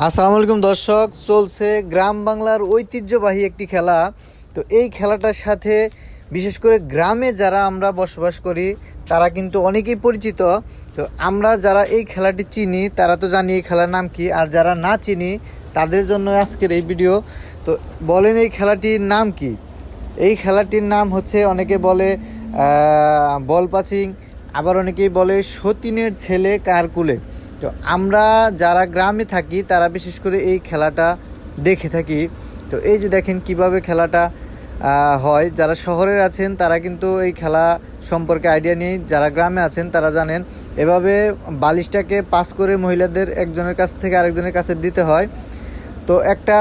আসসালামু আলাইকুম দর্শক, চলছে গ্রাম বাংলার ঐতিহ্যবাহী একটি খেলা। তো এই খেলাটার সাথে বিশেষ করে গ্রামে যারা আমরা বসবাস করি, তারা কিন্তু অনেকেই পরিচিত। তো আমরা যারা এই খেলাটি চিনি, তারা তো জানি এই খেলার নাম কি। আর যারা না চিনি, তাদের জন্য আজকের এই ভিডিও। তো বলেন এই খেলাটির নাম কি? এই খেলাটির নাম হচ্ছে, অনেকে বলে বল পাচিং, আবার অনেকেই বলে, সতীনের ছেলে কার কুলে? তো আমরা যারা গ্রামে থাকি, তারা বিশেষ করে এই খেলাটা দেখে থাকি। তো এই যে দেখেন কীভাবে খেলাটা হয়। যারা শহরের আছেন, তারা কিন্তু এই খেলা সম্পর্কে আইডিয়া নেই। যারা গ্রামে আছেন, তারা জানেন। এভাবে বালিশটাকে পাস করে মহিলাদের একজনের কাছ থেকে আরেকজনের কাছে দিতে হয়। তো একটা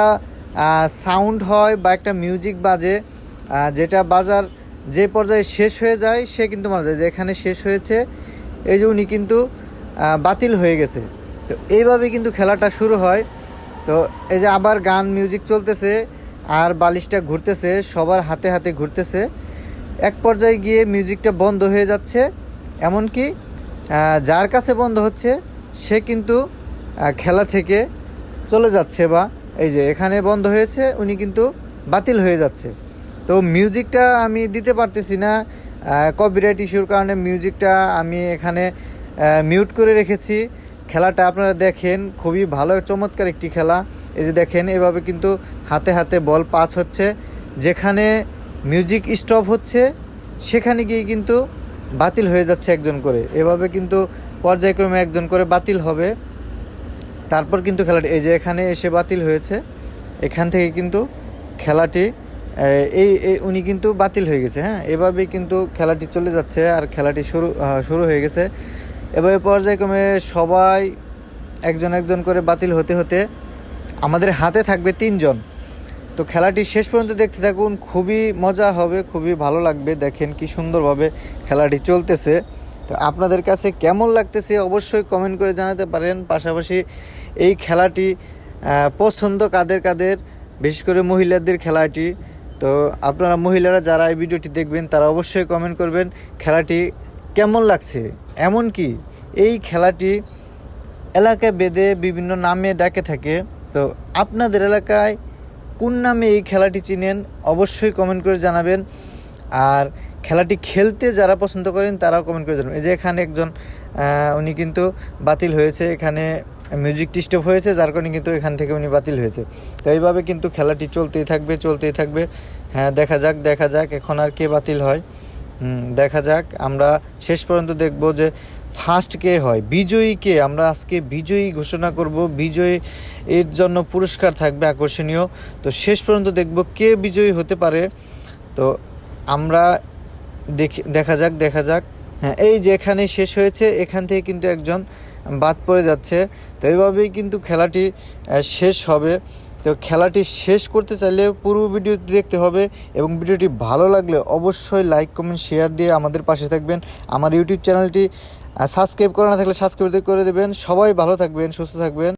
সাউন্ড হয় বা একটা মিউজিক বাজে যেটা বাজার যে পর্যায়ে শেষ হয়ে যায়, সে কিন্তু মারা যায়। যেখানে শেষ হয়েছে, এই যে উনি কিন্তু বাতিল হয়ে গেছে। তো এইভাবে কিন্তু খেলাটা শুরু হয়। তো এই যে আবার গান মিউজিক চলতেছে, আর বালিশটা ঘুরতেছে, সবার হাতে হাতে ঘুরতেছে। এক পর্যায়ে গিয়ে মিউজিকটা বন্ধ হয়ে যাচ্ছে। এমনকি যার কাছে বন্ধ হচ্ছে, সে কিন্তু খেলা থেকে চলে যাচ্ছে বা এই যে এখানে বন্ধ হয়েছে, উনি কিন্তু বাতিল হয়ে যাচ্ছে। তো মিউজিকটা আমি দিতে পারতেছি না। কপিরাইট ইস্যুর কারণে মিউজিকটা আমি এখানে মিউট করে রেখেছি। খেলাটা আপনারা দেখেন, খুবই ভালো, চমৎকার একটি খেলা। এই যে দেখেন, এভাবে কিন্তু হাতে হাতে বল পাস হচ্ছে। যেখানে মিউজিক স্টপ হচ্ছে, সেখানে গিয়ে কিন্তু বাতিল হয়ে যাচ্ছে একজন করে। এভাবে কিন্তু পর্যায়ক্রমে একজন করে বাতিল হবে। তারপর কিন্তু খেলাটি, এই যে এখানে এসে বাতিল হয়েছে। এখান থেকে কিন্তু খেলাটি এই উনি কিন্তু বাতিল হয়ে গেছে হ্যাঁ? এভাবেই কিন্তু খেলাটি চলে যাচ্ছে আর খেলাটি শুরু শুরু হয়ে গেছে। এভাবে পর্যায়ক্রমে সবাই একজন একজন করে বাতিল হতে হতে আমাদের হাতে থাকবে তিনজন। তো খেলাটি শেষ পর্যন্ত দেখতে থাকুন, খুবই মজা হবে, খুবই ভালো লাগবে, দেখেন কি সুন্দরভাবে খেলাটি চলতেছে। তো আপনাদের কাছে কেমন লাগতেছে অবশ্যই কমেন্ট করে জানাতে পারেন। পাশাপাশি এই খেলাটি পছন্দ কাদের কাদের, বিশেষ করে মহিলাদের খেলাটি। তো আপনারা মহিলারা যারা এই ভিডিওটি দেখবেন, তারা অবশ্যই কমেন্ট করবেন। খেলাটি কেমন লাগছে? এমনকি এই খেলাটি এলাকা বেঁধে বিভিন্ন নামে ডাকে থাকে। তো আপনাদের এলাকায় কোন নামে এই খেলাটি চিনেন? অবশ্যই কমেন্ট করে জানাবেন। আর খেলাটি খেলতে যারা পছন্দ করেন, তারাও কমেন্ট করে জানাবেন। এই যে এখানে একজন উনি কিন্তু বাতিল হয়েছে। এখানে মিউজিক স্টপ হয়েছে, যার কারণে কিন্তু এখান থেকে উনি বাতিল হয়েছে। তো এইভাবে কিন্তু খেলাটি চলতেই থাকবে চলতেই থাকবে। হ্যাঁ দেখা যাক দেখা যাক এখন আর কে বাতিল হয়। দেখা যাক। আমরা শেষ পর্যন্ত দেখব যে ফার্স্ট কে হয় বিজয়ী কে আমরা আজকে বিজয়ী ঘোষণা করব। বিজয়ী এর জন্য পুরস্কার থাকবে আকর্ষণীয়। তো শেষ পর্যন্ত দেখব কে বিজয়ী হতে পারে। তো আমরা দেখি, দেখা যাক দেখা যাক। হ্যাঁ এই যে এখানে শেষ হয়েছে, এখান থেকে কিন্তু একজন বাদ পড়ে যাচ্ছে। তো এইভাবেই কিন্তু খেলাটি শেষ হবে। তো খেলাটি শেষ করতে চাইলে পুরো ভিডিওটি দেখতে হবে এবং ভিডিওটি ভালো লাগলে অবশ্যই লাইক, কমেন্ট, শেয়ার দিয়ে আমাদের পাশে থাকবেন। আমার ইউটিউব চ্যানেলটি সাবস্ক্রাইব করা না থাকলে সাবস্ক্রাইব করে দেবেন। সবাই ভালো থাকবেন, সুস্থ থাকবেন।